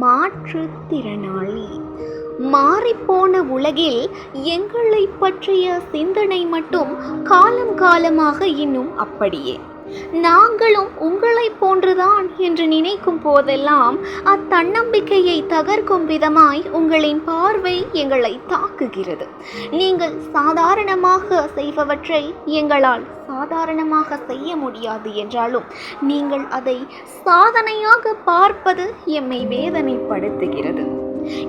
மாற்றுத்திறனாளி. மாறிப்போன உலகில் எங்களை பற்றிய சிந்தனை மட்டும் காலம் காலமாக இன்னும் அப்படியே. நாங்களும் உங்கள் ஒன்றுதான் என்று நினைக்கும் போதெல்லாம் அத்தன்னம்பிக்கையை தகர்க்கும் விதமாய் உங்களின் பார்வை எங்களை தாக்குகிறது. நீங்கள் சாதாரணமாக செய்பவற்றை எங்களால் சாதாரணமாக செய்ய முடியாது என்றாலும் நீங்கள் அதை சாதனையாக பார்ப்பது எம்மை வேதனைப்படுத்துகிறது.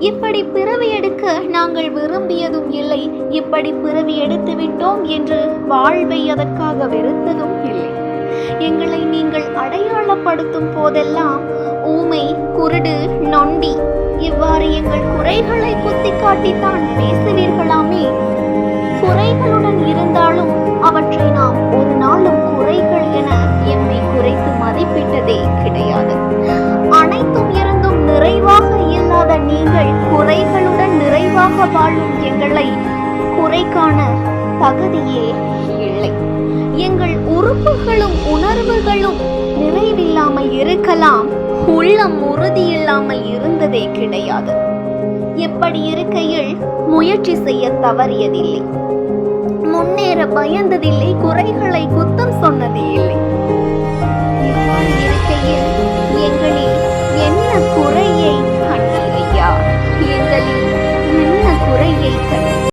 இப்படி பிறவி எடுக்க நாங்கள் விரும்பியதும் இல்லை இப்படி பிறவி எடுத்து விட்டோம் என்று வாழ்வை அதற்காக வெறுத்ததும் இல்லை. எங்களை நீங்கள் அடையாளப்படுத்தும் போதெல்லாம் ஊமை குருடு நொண்டி இவ்வாறு எங்கள் குறைகளை குத்தி காட்டித்தான் பேசுவீர்களாமே. குறைகளுடன் இருந்தாலும் அவற்றை நாம் ஒரு நாளும் குறைகள் என எம்மை குறைத்து மதிப்பிட்டதே கிடையாது. அனைத்தும் இருந்தும் நிறைவாக இல்லாத நீங்கள் குறைகளுடன் நிறைவாக வாழும் எங்களை குறை காண தகுதியே இல்லை. எங்கள் உறுப்புகளும் உணர்வுகளும் நிறைவில்லாமல் இருக்கலாம். உள்ளம் உறுதியில்லாமல் இருந்ததே கிடையாது. எப்படி இருக்கையில் முயற்சி செய்ய தவறியதில்லை. முன்னேற பயந்ததில்லை குறைகளை குத்தம் சொன்னதே இல்லை இவ்வாறு இருக்கையில் எங்களில் என்ன குறையை கண்டீர் ஐயா எங்களில் என்ன குறையை கண்டீர்